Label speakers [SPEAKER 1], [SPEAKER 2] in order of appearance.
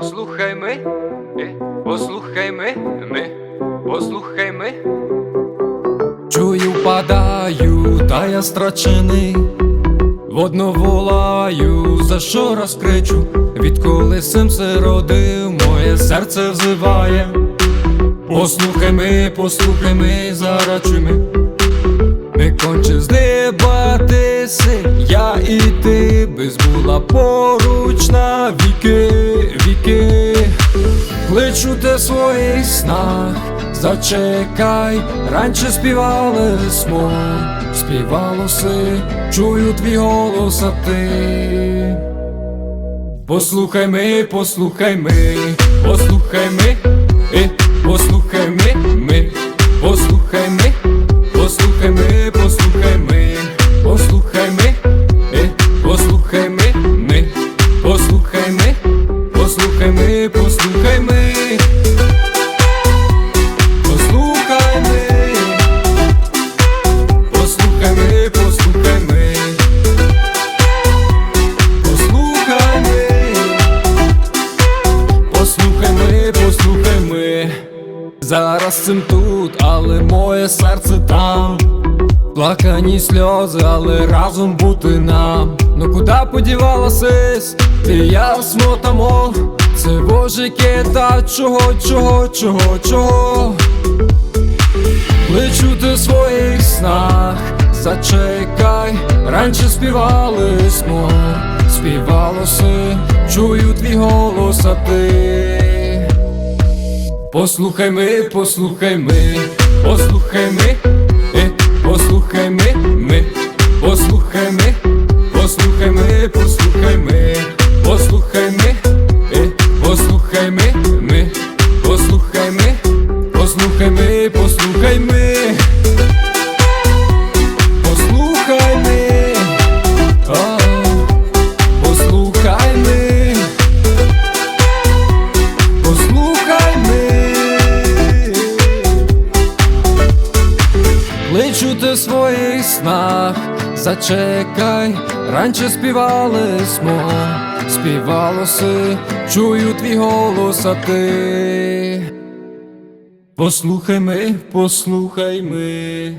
[SPEAKER 1] послухай ми, е, послухай ми, ми, послухай ми.
[SPEAKER 2] Чую, падаю, та я страчений. Водно волаю, за що розкричу, відколи сим се родив, моє серце взиває. Послухай ми, послухай ми, зарачуй ми. Не конче здибатися, я і ти, без була поруч віки. Кличу те своїх снах, зачекай, раніше співали смо, співало си, чую твій голос, а ти. Послухай ми, послухай ми, послухай ми, е, послухай ми, ми, послухай ми, послухай ми, послухай ми, послухай ми, послухай послухай ми. Послухай ми, послухай ми. Зараз цим тут, але моє серце там. Плакані сльози, але разом бути нам. Ну куди подівалася ти я смотамо? Це божики, та чого, чого, чого, чого? Лечу ти в своїх снах, зачекай, раніше співали смо, співало си, чую твій голос, а ти. Послухай ми, послухай ми, послухай ми, послухай ми, послухай ми, послухай ми. Послухай ми, Лечу ти своїх снах, зачекай, раніше співали смо, співало си, чую твій голос, а ти. Послухай ми, послухай ми.